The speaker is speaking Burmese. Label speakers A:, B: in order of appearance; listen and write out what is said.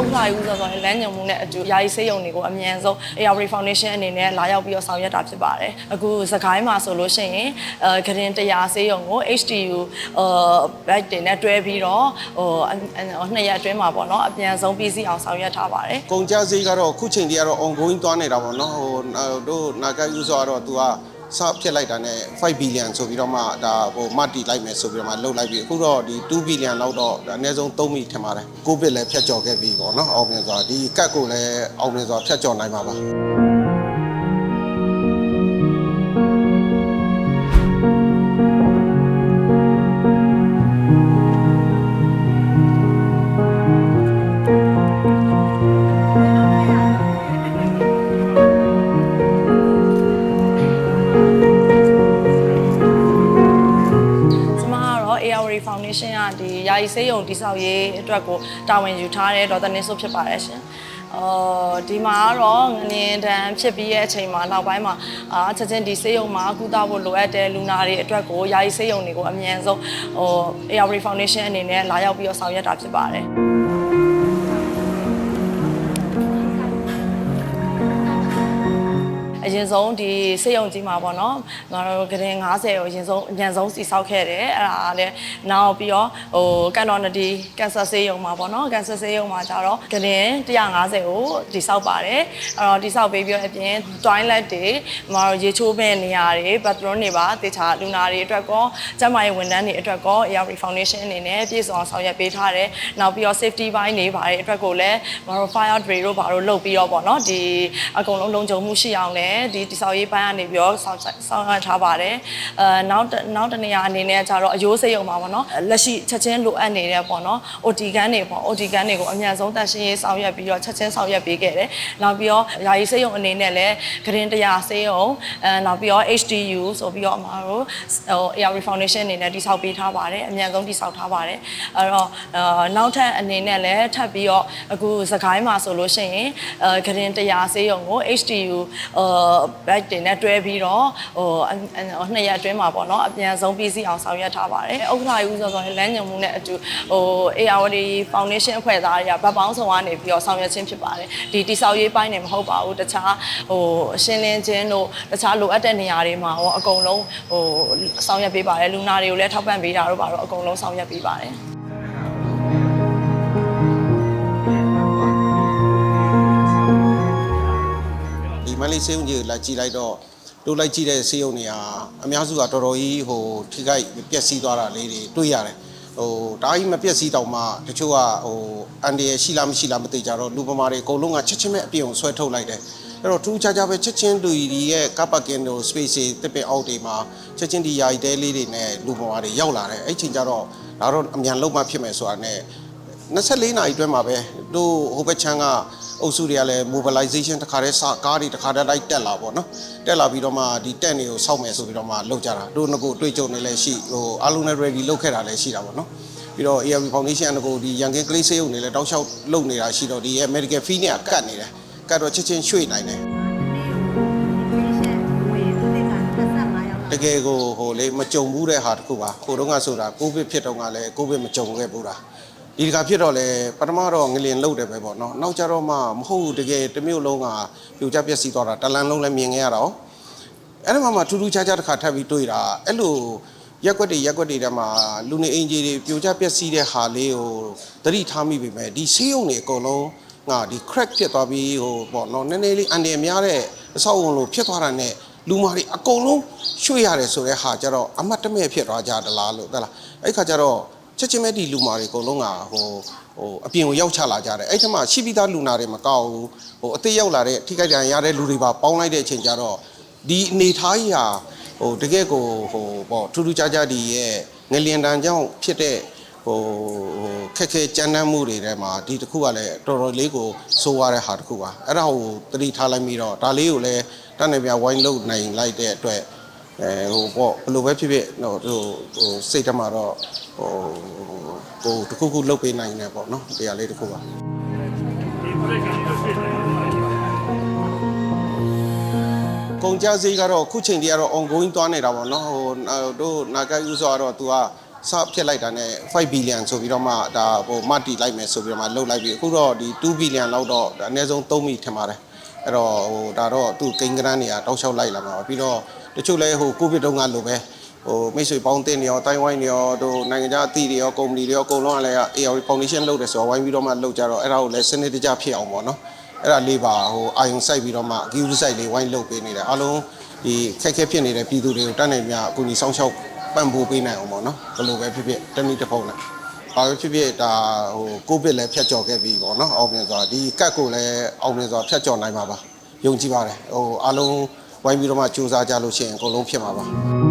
A: ဥက္ကဋ္ဌဦးဆိုတော့လမ်းညွှန်မှုနဲ့အတူယာယီစေးရုံတွေကိုအမြန်ဆုံး AR Foundation အနေနဲ့လာရောက်ပြီးတော့ဆောင်ရွက်တာဖြစ်ပါတယ်အခုစကိုင်းမှာဆိုလို့ရှိရင်အဲဂရင်တရားစေးရုံကို HTU အဲ back တင်နဲ့တွဲပြီးတော့ဟိုနှစ်ရက်အတွင်းမှာပေါ့နော်အမြန်ဆုံးပြီးစီးအောင်ဆောင်ရွက်ထားပါတယ်
B: ကုန်ကြစည်ကတော့အခုချိန်တည်းကတော့ ongoing သွားနေတာပေါ့နော်ဟိုတို့နာဂတ်ယူဆိုတော့ तू က စဖြစ်လိုက်တာနဲ့5 billion ဆိုပြီးတော့မှဒါဟိုမတီလိုက်မယ်ဆိုပြီးတော့မှလှုပ်လိုက်ပြီးအခုတော့ဒီ2 billion လောက်တော့ဒါအနည်းဆုံး3မိထင်ပါတယ်ကိုဗစ်လည်းဖျက်ကျော်ခဲ့ပြီပေါ့နော်အောင်မြင်စွာဒီကတ်ကိုလည်းအောင်မြင်စွာဖျက်ကျော်နိုင်ပါပါ
A: Foundation ကဒီယာယီစေးရုံတိဆောက်ရေးအတွက်ကိုတာဝန်ယူထားတဲ့ဒေါက်တာနင်းဆုဖြစ်ပါတယ်ရှင်။အော်ဒီမှာကတော့ငလင်တန်းဖြစ်ပြီးရဲ့အချိန်မှာနောက်ပိုင်းမှာအာချက်ချင်းဒီစေးရုံမှာကုသဖို့လိုအပ်တဲ့လူနာတွေအတွက်ကိုယာယီစေးရုံတွေကိုအမြန်ဆုံးဟို AR Foundation အနေနဲ့လာရောက်ပြီးတော့ဆောင်ရွက်တာဖြစ်ပါတယ်။ အရင်ဆုံးဒီစေယုံကြီးမှာပေါ့နော်ငါတို့ကရင်90ကိုအရင်ဆုံးအញ្ဆုံးစီဆောက်ခဲ့တယ်အဲ့ဒါလည်းနောက်ပြီးတော့ဟိုကန်တော်နဒီကန်ဆာစေယုံမှာပေါ့နော်ကန်ဆာစေယုံမှာကျတော့ကရင်150ကိုဒီဆောက်ပါတယ်အဲ့တော့ဒီဆောက်ပေးပြီးတော့အပြင် toilet တွေမတော်ရေချိုးမဲ့နေရာတွေ bathroom တွေပါတေချာလူနာတွေအတွက်ကောကျန်းမာရေးဝန်ထမ်းတွေအတွက်ကော AR Foundation အနေနဲ့ပြည့်စုံအောင်ဆောင်ရွက်ပေးထားတယ်နောက်ပြီးတော့ safety ဘိုင်းတွေပါတယ်အတွက်ကိုလည်းမတော် fire drill တို့ဘာလို့လုပ်ပြီးတော့ပေါ့နော်ဒီအကုန်လုံးလုံခြုံမှုရှိအောင်လည်းဒီတိဆောက်ရေးပိုင်းကနေပြီးတော့ဆောင်ဆောင်ရွက်ထားပါတယ်အဲနောက်တစ်နောက်တစ်နေရာအနေနဲ့ကျတော့အယိုးစိတ်ရုံပါပေါ့နော်လက်ရှိချက်ချင်းလိုအပ်နေတဲ့ပေါ့နော် OT ကန်းတွေပေါ့ OT ကန်းတွေကိုအမြန်ဆုံးတန်ရှင်းရေးဆောင်ရွက်ပြီးတော့ချက်ချင်းဆောင်ရွက်ပေးခဲ့တယ်နောက်ပြီးတော့ယာယီစိတ်ရုံအနေနဲ့လည်းဂရင်တရားစိတ်ရုံအဲနောက်ပြီးတော့ HDU ဆိုပြီးတော့အမှားတို့ဟို AR Foundation အနေနဲ့တိဆောက်ပေးထားပါတယ်အမြန်ဆုံးတိဆောက်ထားပါတယ်အဲ့တော့အာနောက်ထပ်အနေနဲ့လည်းထပ်ပြီးတော့အခုစကိုင်းမှာဆိုလို့ရှိရင်အဲဂရင်တရားစိတ်ရုံကို HDU အာ back တင်နဲ့တွဲပြီးတော့ဟိုနှစ်ရက်အတွင်းမှာပေါ့နော်အပြန်ဆုံးပြီးစီးအောင်ဆောင်ရွက်ထားပါတယ်ဥက္ကဋ္ဌဦးဆိုတော့လမ်းညွှန်မှုနဲ့အတူဟို AR Foundation အဖွဲ့သားတွေကဗတ်ပေါင်းဆောင်ကနေပြီးတော့ဆောင်ရွက်ခြင်းဖြစ်ပါတယ်ဒီတိဆောက်ရေးပိုင်းနေမဟုတ်ပါဘူးတခြားဟိုရှင်းလင်းခြင်းတို့တခြားလိုအပ်တဲ့နေရာတွေမှာရောအကုန်လုံးဟိုဆောင်ရွက်ပေးပါတယ်လူနာတွေကိုလည်းထောက်ပံ့ပေးတာတို့ပါတော့အကုန်လုံးဆောင်ရွက်ပေးပါတယ်
B: လေးစေးုံကြီးကိုလာကြည့်လိုက်တော့တို့လိုက်ကြည့်တဲ့စေးုံတွေဟာအများစုကတော်တော်ကြီးဟိုထိခိုက်ပျက်စီးသွားတာလေးတွေတွေ့ရတယ်ဟိုဒါကြီးမပျက်စီးတောင်မှတချို့ကဟိုအန်ဒီရရှိလားမရှိလားမသိကြတော့လူပမာတွေအကုန်လုံးကချက်ချင်းပဲအပြည့်အောင်ဆွဲထုတ်လိုက်တယ်အဲ့တော့ထူးခြားခြားပဲချက်ချင်းလူကြီးရဲ့ကပ်ပကင်တို့ space တွေတစ်ပင်အောက်တွေမှာချက်ချင်းဒီယာယီတဲလေးတွေနဲ့လူပမာတွေရောက်လာတယ်အဲ့ချိန်ကျတော့ဒါတော့အမြန်လုံးမှဖြစ်မယ်ဆိုတာနဲ့24နာရီအတွင်းမှာပဲတို့ဟိုဘက်ချမ်းက အုပ်စုတွေကလည်း mobilization တခါတည်းစကားတွေတခါတည်းလိုက်တက်လာပေါ့နော်တက်လာပြီးတော့မှဒီတက်နေကိုစောက်မယ်ဆိုပြီးတော့မှလောက်ကြတာတို့ငကိုတွေ့ကြုံနေလဲရှိဟိုအားလုံးနဲ့ ready လောက်ခဲ့တာလည်းရှိတာပေါ့နော်ပြီးတော့ ARV Foundation ကကိုဒီရန်ကင်းကလေးဆေးရုံနေလဲတောက်လျှောက်လုပ်နေတာရှိတော့ဒီရဲ့ medical fee နဲ့ကတ်နေတယ်ကတ်တော့ချက်ချင်းရွှေ့နိုင်တယ်တကယ်ကိုဟိုလေမကြုံဘူးတဲ့ဟာတစ်ခုပါဟိုတုန်းကဆိုတာကိုဗစ်ဖြစ်တုန်းကလည်းကိုဗစ်မကြုံခဲ့ဘူးလား ဒီတခါဖြစ်တော့လေပထမတော့ငလင်လုတ်တယ်ပဲပေါ့နော်နောက်ကြတော့မှမဟုတ်ဘူးတကယ်တစ်မျိုးလုံးကပြိုကျပျက်စီးသွားတာတလန်လုံးလည်းမြင်ခဲ့ရတော့အဲ့ဒီမှာမှထူးထူးခြားခြားတစ်ခါထပ်ပြီးတွေ့တာအဲ့လိုရက်ွက်တွေရက်ွက်တွေထဲမှာလူနေအင်ဂျီတွေပြိုကျပျက်စီးတဲ့ဟာလေးကိုသတိထားမိပြီမဲ့ဒီဆေးရုံတွေအကုန်လုံးငါဒီ crack ဖြစ်သွားပြီးဟိုပေါ့နော်နည်းနည်းလေးအန်ဒီများတဲ့အဆောက်အုံလိုဖြစ်သွားတာနဲ့လူမာတွေအကုန်လုံးရွှေ့ရတယ်ဆိုတဲ့ဟာကြတော့အမတ်တမဲ့ဖြစ်သွားကြတလားလို့ဟုတ်လားအဲ့ခါကျတော့ ချက်ချင်းပဲဒီလူမာတွေအကုန်လုံးကဟိုဟိုအပြင်ကိုရောက်ချလာကြတယ်အဲ့ထက်မှရှိပြီးသားလူနာတွေမကောက်ဘူးဟိုအသေးရောက်လာတဲ့ထိခိုက်ဒဏ်ရာရတဲ့လူတွေပါပေါင်းလိုက်တဲ့အချိန်ကျတော့ဒီအနေထားကြီးဟာဟိုတကယ့်ကိုဟိုပေါ့ထူးထူးခြားခြားဒီရဲ့ငလျင်တန်ကြောင့်ဖြစ်တဲ့ဟိုဟိုခက်ခဲကြမ်းတမ်းမှုတွေထဲမှာဒီတစ်ခုကလည်းတော်တော်လေးကိုစိုးရတဲ့ဟာတစ်ခုပါအဲ့ဒါကိုသတိထားလိုက်ပြီးတော့ဒါလေးကိုလည်းတန်းနေပြဝိုင်းလုတ်နိုင်လိုက်တဲ့အတွက် အဲဟိုပေါ့ဘယ်လိုပဲဖြစ်ဖြစ်ဟိုဟိုဟိုစိတ်ထဲမှာတော့ဟိုဟိုတစ်ခုခုလုတ်ပေးနိုင်တယ်ပေါ့နော်တရားလေးတစ်ခုပါကုန်ကြစည်ကတော့အခုချိန်တည်းကတော့ ongoing သွားနေတာပေါ့နော်ဟိုတို့နာဂတ်ယူဆိုတော့ तू ကစစဖြစ်လိုက်တာနဲ့5 billion ဆိုပြီးတော့မှဒါဟိုမတ်တီလိုက်မယ်ဆိုပြီးတော့မှလှုပ်လိုက်ပြီးအခုတော့ဒီ2 billion လောက်တော့ဒါအနည်းဆုံး3မိထင်ပါတယ် အဲ့တော့ဟိုဒါတော့သူကိန်းကရန်တွေကတောက်လျှောက်လိုက်လာမှာပါပြီးတော့တချို့လဲဟိုကိုဗစ်တုန်းကလိုပဲဟိုမိတ်ဆွေပေါင်းတင်တွေရောတိုင်းဝိုင်းတွေရောတို့နိုင်ငံခြားအသီးတွေရောကုမ္ပဏီတွေရောအကုန်လုံးကလည်း AR Foundation လုပ်တယ်ဆိုတော့ဝိုင်းပြီးတော့မှလုပ်ကြတော့အဲ့ဒါကိုလည်းစနစ်တကျဖြစ်အောင်ပေါ့နော်အဲ့ဒါလေးပါဟိုအာယုံစိုက်ပြီးတော့မှ Q site လေးဝိုင်းလုပ်ပေးနေတယ်အားလုံးဒီခက်ခဲဖြစ်နေတဲ့ပြည်သူတွေကိုတတ်နိုင်မြအကူအညီဆောင်ရှောက်ပံ့ပိုးပေးနိုင်အောင်ပေါ့နော်ဘယ်လိုပဲဖြစ်ဖြစ်တနည်းတစ်ဖုံနဲ့ ဘာပဲဖြစ်ဖြစ်ဒါဟိုကိုဗစ်လည်းဖျက်ကျော်ခဲ့ပြီပေါ့နော်အောင်မြင်စွာဒီကတ်ကိုလည်းအောင်မြင်စွာဖျက်ကျော်နိုင်မှာပါယုံကြည်ပါတယ်ဟိုအားလုံးဝိုင်းပြီးတော့မှစူးစမ်းကြလို့ရှိရင်အကုန်လုံးဖြစ်မှာပါ